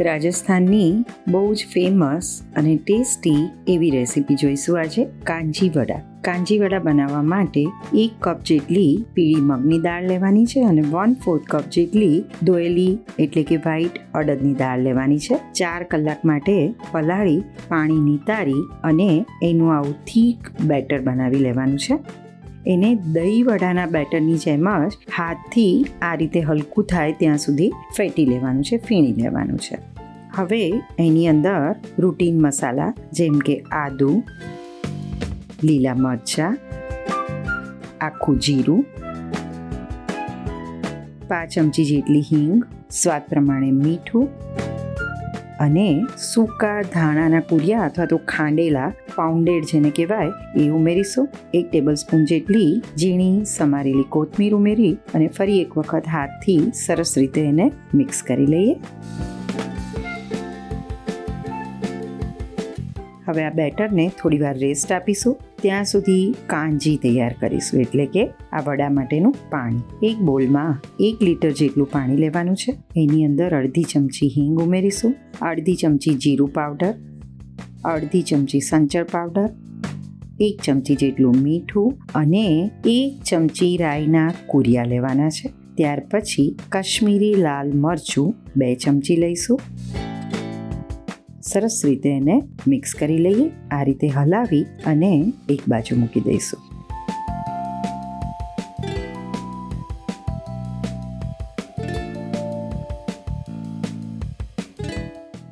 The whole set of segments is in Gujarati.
રાજસ્થાનની બહુ જ ફેમસ અને ટેસ્ટી એવી રેસીપી જોઈશું આજે, કાંજી વડા. કાંજી વડા બનાવવા માટે એક કપ જેટલી પીળી મગની દાળ લેવાની છે અને વન ફોર્થ કપ જેટલી ધોયેલી એટલે કે વ્હાઈટ અડદની દાળ લેવાની છે. ચાર કલાક માટે પલાળી પાણી નિતારી અને એનું આવું થીક બેટર બનાવી લેવાનું છે. એને દહીં વડાના બેટરની જેમ જ હાથથી આ રીતે હલકું થાય ત્યાં સુધી ફેટી લેવાનું છે, ફીણી લેવાનું છે. હવે એની અંદર રૂટીન મસાલા જેમ કે આદુ, લીલા મરચાં, આખું જીરું, પાંચ ચમચી જેટલી હિંગ, સ્વાદ પ્રમાણે મીઠું અને સૂકા ધાણાના કુરિયા અથવા તો ખાંડેલા પાઉન્ડેડ જેને કહેવાય, એ ઉમેરીશું. એક ટેબલ સ્પૂન જેટલી ઝીણી સમારેલી કોથમીર ઉમેરી અને ફરી એક વખત હાથથી સરસ રીતે એને મિક્સ કરી લઈએ. હવે આ બેટરને થોડી વાર રેસ્ટ આપીશું. ત્યાં સુધી કાંજી તૈયાર કરીશું, એટલે કે આ વડા માટેનું પાણી. એક બોલમાં એક લીટર જેટલું પાણી લેવાનું છે. એની અંદર અડધી ચમચી હિંગ ઉમેરીશું, અડધી ચમચી જીરું પાવડર, અડધી ચમચી સંચર પાવડર, એક ચમચી જેટલું મીઠું અને એક ચમચી રાઈના કુરિયા લેવાના છે. ત્યાર પછી કશ્મીરી લાલ મરચું બે ચમચી લઈશું. સરસ રીતે એને મિક્સ કરી લઈએ આ રીતે હલાવી અને એક બાજુ મૂકી દઈશું.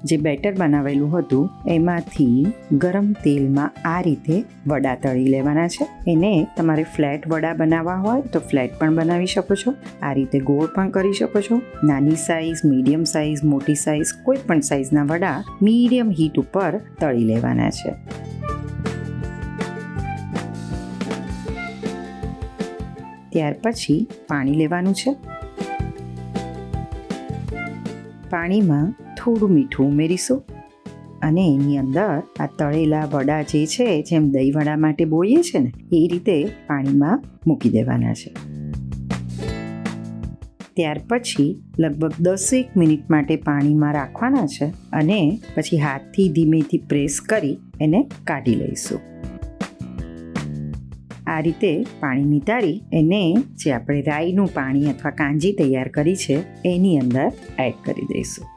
જે બેટર બનાવેલું હતું, એમાંથી ગરમ તેલમાં આ રીતે વડા તળી લેવાના છે. એને તમારે ફ્લેટ વડા બનાવવા હોય તો ફ્લેટ પણ બનાવી શકો છો. આ રીતે ગોળ પણ કરી શકો છો. નાની સાઈઝ મીડિયમ સાઈઝ મોટી સાઈઝ કોઈ પણ સાઈઝના વડા મીડિયમ હીટ ઉપર તળી લેવાના છે. ત્યાર પછી પાણી લેવાનું છે. પાણીમાં થોડું મીઠું ઉમેરીશું. અને એની અંદર આ તળેલા વડા જે છે, જેમ દહીં વડા માટે બોળીએ છે ને, એ રીતે પાણીમાં મૂકી દેવાના છે. ત્યાર પછી લગભગ દસેક મિનિટ માટે પાણીમાં રાખવાના છે અને પછી હાથથી ધીમેથી પ્રેસ કરી એને કાઢી લઈશું. આ રીતે પાણી નિતારી એને જે આપણે રાઈનું પાણી અથવા કાંજી તૈયાર કરી છે, એની અંદર એડ કરી દઈશું.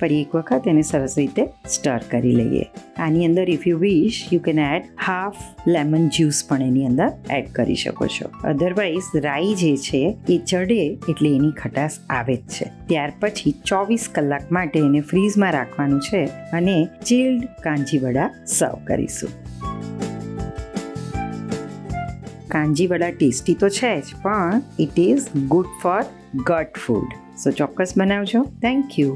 ફરી એક વખત એને સરસ રીતે સ્ટર કરી લઈએ. આની અંદર if you wish you can add half lemon juice પણ એની અંદર એડ કરી શકો છો. અધરવાઇઝ રાઈ જે છે, એ ચડે એટલે એની ખટાશ આવે જ છે. ત્યાર પછી ચોવીસ કલાક માટે એને ફ્રીઝમાં રાખવાનું છે અને ચિલ્ડ કાંજીવડા સર્વ કરીશું. કાંજીવડા ટેસ્ટી તો છે જ, પણ it is good for gut food so ચોક્કસ બનાવજો. Thank you